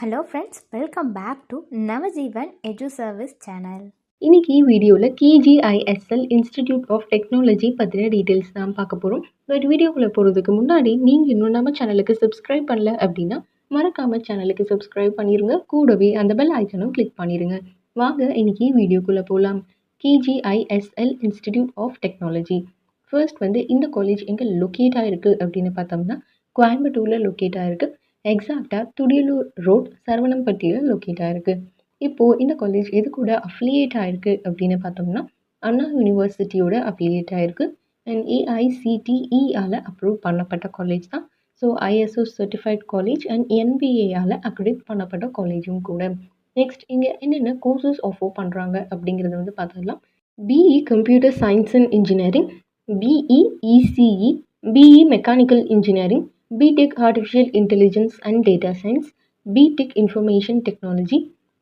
Hello friends welcome back to Navajeevan edu service channel இன்னைக்கு வீடியோவில் KGISL institute of technology பற்றின details தான் பார்க்க போகிறோம் பட் வீடியோக்குள்ளே போகிறதுக்கு முன்னாடி நீங்கள் இன்னும் நம்ம சேனலுக்கு சப்ஸ்கிரைப் பண்ணல அப்படின்னா மறக்காமல் சேனலுக்கு சப்ஸ்கிரைப் பண்ணிடுங்க கூடவே அந்த பெல் ஐக்கனும் கிளிக் பண்ணிடுங்க வாங்க இன்னைக்கு வீடியோக்குள்ளே போகலாம் KGISL institute of technology first வந்து இந்த காலேஜ் எங்கே லொக்கேட் ஆகிருக்கு அப்படின்னு பார்த்தோம்னா கோயம்புத்தூரில் லொக்கேட் ஆகிருக்கு எக்ஸாக்டாக துடியலூர் ரோட் சரவணம்பட்டியில் லொக்கேட் ஆகிருக்கு இப்போது இந்த காலேஜ் எது கூட அஃபிலியேட் ஆகிருக்கு அப்படின்னு பார்த்தோம்னா அண்ணா யூனிவர்சிட்டியோட அஃபிலியேட் ஆகிருக்கு அண்ட் ஏஐசிடிஇயால் அப்ரூவ் பண்ணப்பட்ட காலேஜ் தான். So ISO certified college and என்பிஏயால் accredit பண்ணப்பட்ட காலேஜும் கூட. நெக்ஸ்ட் இங்கே என்னென்ன கோர்சஸ் ஆஃபர் பண்ணுறாங்க அப்படிங்கிறத வந்து பார்த்துடலாம். BE computer science and engineering BE ECE BE mechanical engineering BTech artificial intelligence and data science BTech information technology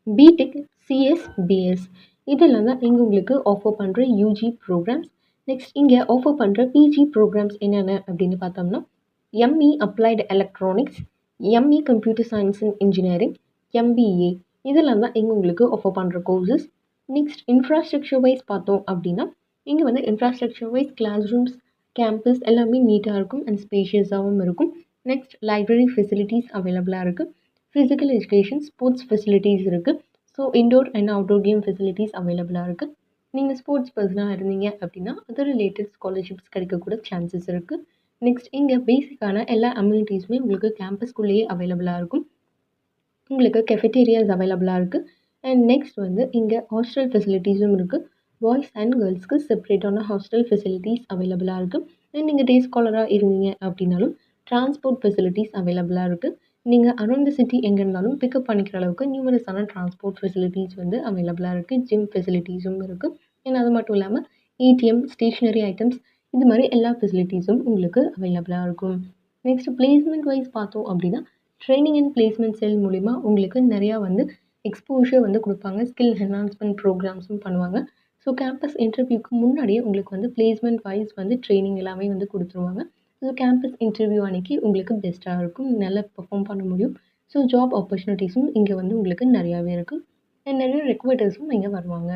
BTech CSBS இதெல்லாம் தான் இங்கே உங்களுக்கு ஆஃபர் பண்ணுற யூஜி ப்ரோக்ராம்ஸ் நெக்ஸ்ட் இங்கே ஆஃபர் பண்ணுற பிஜி ப்ரோக்ராம்ஸ் என்னென்ன அப்படின்னு பார்த்தோம்னா ME applied electronics ME computer science and engineering MBA இதெல்லாம் தான் இங்கே உங்களுக்கு ஆஃபர் பண்ணுற கோர்சஸ் நெக்ஸ்ட் இன்ஃப்ராஸ்ட்ரக்சர் வைஸ் பார்த்தோம் அப்படின்னா இங்கே வந்து infrastructure wise class rooms campus எல்லாமே நீட்டாக இருக்கும் அண்ட் ஸ்பேஷியஸாகவும் இருக்கும். நெக்ஸ்ட் லைப்ரரி ஃபெசிலிட்டிஸ் அவைலபிளாக இருக்குது ஃபிசிக்கல் எஜுகேஷன் ஸ்போர்ட்ஸ் ஃபெசிலிட்டிஸ் இருக்குது so indoor and outdoor game facilities அவைலபிளாக இருக்குது நீங்கள் ஸ்போர்ட்ஸ் பர்சனாக இருந்தீங்க அப்படின்னா அது ரிலேட்டட் ஸ்காலர்ஷிப்ஸ் கிடைக்கக்கூட சான்சஸ் இருக்குது நெக்ஸ்ட் இங்கே பேசிக்கான எல்லா அம்யூனிட்டிஸுமே உங்களுக்கு கேம்பஸ்குள்ளேயே அவைலபிளாக இருக்கும். உங்களுக்கு கெஃபெட்டேரியாஸ் அவைலபிளாக இருக்குது அண்ட் நெக்ஸ்ட் வந்து இங்கே ஹாஸ்டல் ஃபெசிலிட்டிஸும் இருக்குது பாய்ஸ் அண்ட் கேர்ள்ஸ்க்கு செப்ரேட்டான ஹாஸ்டல் ஃபெசிலிட்டிஸ் அவைலபிளாக இருக்குது அண்ட் நீங்கள் டே ஸ்காலராக இருந்தீங்க அப்படின்னாலும் ட்ரான்ஸ்போர்ட் ஃபெசிலிட்டிஸ் அவைலபிளாக இருக்குது நீங்கள் அரௌண்ட் த சிட்டி எங்கே இருந்தாலும் பிக்கப் பண்ணிக்கிற அளவுக்கு நியூமரஸான ட்ரான்ஸ்போர்ட் ஃபெசிலிட்டிஸ் வந்து அவைலபிளாக இருக்குது ஜிம் ஃபெசிலிட்டிஸும் இருக்குது அண்ட் அது மட்டும் இல்லாமல் ஏடிஎம் ஸ்டேஷ்னரி ஐட்டம்ஸ் இது மாதிரி எல்லா ஃபெசிலிட்டிஸும் உங்களுக்கு அவைலபிளாக இருக்கும். நெக்ஸ்ட் பிளேஸ்மெண்ட் வைஸ் பார்த்தோம் அப்படின்னா ட்ரைனிங் அண்ட் பிளேஸ்மெண்ட் செல் மூலிமா உங்களுக்கு நிறையா வந்து எக்ஸ்போஷர் வந்து கொடுப்பாங்க. ஸ்கில் என்ஹான்ஸ்மெண்ட் ப்ரோக்ராம்ஸும் பண்ணுவாங்க. ஸோ கேம்பஸ் இன்டர்வியூக்கு முன்னாடியே உங்களுக்கு வந்து பிளேஸ்மெண்ட் வைஸ் வந்து ட்ரைனிங் எல்லாமே வந்து கொடுத்துருவாங்க. ஸோ கேம்பஸ் இன்டர்வியூ அன்றைக்கி உங்களுக்கு பெஸ்ட்டாக இருக்கும். நல்லா பெர்ஃபார்ம் பண்ண முடியும். ஸோ ஜாப் ஆப்பர்ச்சுனிட்டிஸும் இங்கே வந்து உங்களுக்கு நிறையாவே இருக்குது அண்ட் நிறைய ரெக்ரூட்டர்ஸும் இங்கே வருவாங்க.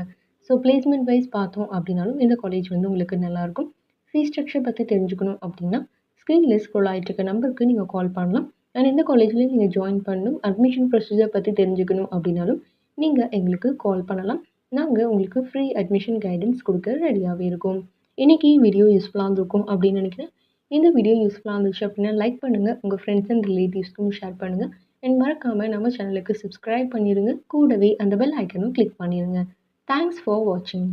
ஸோ பிளேஸ்மெண்ட் வைஸ் பார்த்தோம் அப்படின்னாலும் இந்த காலேஜ் வந்து உங்களுக்கு நல்லாயிருக்கும் ஃபீஸ் ஸ்ட்ரக்சர் பற்றி தெரிஞ்சுக்கணும் அப்படின்னா ஸ்க்ரீனில் ஸ்க்ரோல் ஆகிட்டு இருக்க நம்பருக்கு நீங்கள் கால் பண்ணலாம். அண்ட் இந்த காலேஜ்லேயும் நீங்கள் ஜாயின் பண்ணணும். அட்மிஷன் ப்ரொசீஜர் பற்றி தெரிஞ்சுக்கணும் அப்படின்னாலும் நீங்கள் எங்களுக்கு கால் பண்ணலாம். நாங்கள் உங்களுக்கு ஃப்ரீ அட்மிஷன் கைடன்ஸ் கொடுக்க ரெடியாகவே இருக்கோம். இன்றைக்கி வீடியோ யூஸ்ஃபுல்லாக இருந்திருக்கும் அப்படின்னு நினைக்கிறேன். இந்த வீடியோ யூஸ்ஃபுல்லாக இருந்துச்சு அப்படின்னா லைக் பண்ணுங்கள் உங்கள் ஃப்ரெண்ட்ஸ் அண்ட் ரிலேட்டிவ்ஸ்க்கும் ஷேர் பண்ணுங்கள் அண்ட் மறக்காமல் நம்ம சேனலுக்கு சப்ஸ்கிரைப் பண்ணிடுங்க கூடவே அந்த பெல் ஐக்கனும் கிளிக் பண்ணிடுங்க தேங்க்ஸ் ஃபார் வாட்சிங்